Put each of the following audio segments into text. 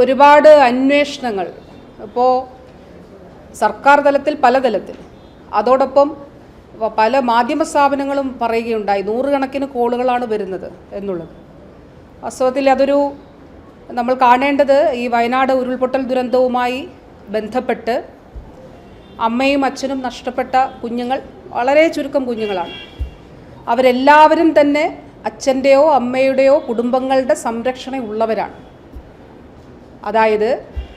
ഒരുപാട് അന്വേഷണങ്ങൾ. ഇപ്പോൾ സർക്കാർ തലത്തിൽ പല തലത്തിൽ. അതോടൊപ്പം പല മാധ്യമ സ്ഥാപനങ്ങളും പറയുകയുണ്ടായി. നൂറുകണക്കിന് കോളുകളാണ് വരുന്നത് എന്നുള്ളത്. വാസ്തവത്തിൽ അതൊരു നമ്മൾ കാണേണ്ടത് ഈ വയനാട് ഉരുൾപൊട്ടൽ ദുരന്തവുമായി ബന്ധപ്പെട്ട് അമ്മയും അച്ഛനും നഷ്ടപ്പെട്ട കുഞ്ഞുങ്ങൾ വളരെ ചുരുക്കം കുഞ്ഞുങ്ങളാണ്. അവരെല്ലാവരും തന്നെ അച്ഛന്റെയോ അമ്മയുടെയോ കുടുംബങ്ങളുടെ സംരക്ഷണ ഉള്ളവരാണ് അതായത്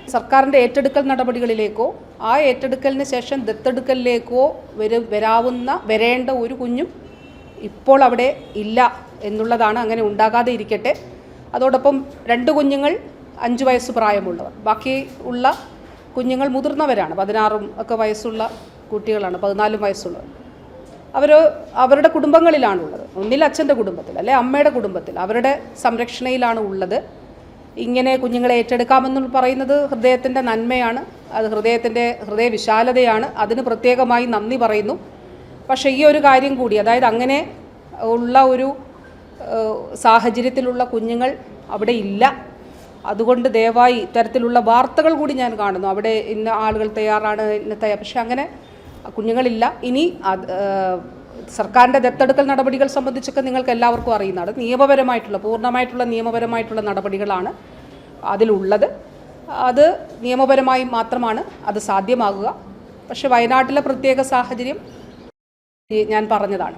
സർക്കാരിന്റെ ഏറ്റെടുക്കൽ നടപടികളിലേക്കോ ആ ഏറ്റെടുക്കലിന് ശേഷം ദത്തെടുക്കലിലേക്കോ വരും വരാവുന്ന വരേണ്ട ഒരു കുഞ്ഞും ഇപ്പോൾ അവിടെ ഇല്ല എന്നുള്ളതാണ് അങ്ങനെ ഉണ്ടാകാതെ ഇരിക്കട്ടെ. അതോടൊപ്പം രണ്ട് കുഞ്ഞുങ്ങൾ അഞ്ച് വയസ്സ് പ്രായമുള്ളവർ. ബാക്കി ഉള്ള കുഞ്ഞുങ്ങൾ മുതിർന്നവരാണ്. പതിനാറും ഒക്കെ വയസ്സുള്ള കുട്ടികളാണ് പതിനാലും വയസ്സുള്ളവർ. അവർ അവരുടെ കുടുംബങ്ങളിലാണുള്ളത്. ഒന്നിൽ അച്ഛന്റെ കുടുംബത്തിൽ അല്ലെ അമ്മയുടെ കുടുംബത്തിൽ അവരുടെ സംരക്ഷണയിലാണ് ഉള്ളത്. ഇങ്ങനെ കുഞ്ഞുങ്ങളെ ഏറ്റെടുക്കാമെന്ന് പറയുന്നത് ഹൃദയത്തിന്റെ നന്മയാണ്. അത് ഹൃദയത്തിന്റെ ഹൃദയവിശാലതയാണ്. അതിന് പ്രത്യേകമായി നന്ദി പറയുന്നു. പക്ഷേ ഈ ഒരു കാര്യം കൂടി അതായത് അങ്ങനെ ഉള്ള ഒരു സാഹചര്യത്തിലുള്ള കുഞ്ഞുങ്ങൾ അവിടെ ഇല്ല. അതുകൊണ്ട് ദയവായി ഇത്തരത്തിലുള്ള വാർത്തകൾ കൂടി ഞാൻ കാണുന്നു. അവിടെ ഇന്ന ആളുകൾ തയ്യാറാണ് ഇന്ന തയ്യാർ പക്ഷെ അങ്ങനെ കുഞ്ഞുങ്ങളില്ല. ഇനി സർക്കാരിന്റെ ദത്തെടുക്കൽ നടപടികൾ സംബന്ധിച്ചൊക്കെ നിങ്ങൾക്ക് എല്ലാവർക്കും അറിയുന്നതാണ് നിയമപരമായിട്ടുള്ള പൂർണമായിട്ടുള്ള നിയമപരമായിട്ടുള്ള നടപടികളാണ് അതിലുള്ളത്. അത് നിയമപരമായി മാത്രമാണ് അത് സാധ്യമാകുക. പക്ഷെ വയനാട്ടിലെ പ്രത്യേക സാഹചര്യം ഞാൻ പറഞ്ഞതാണ്.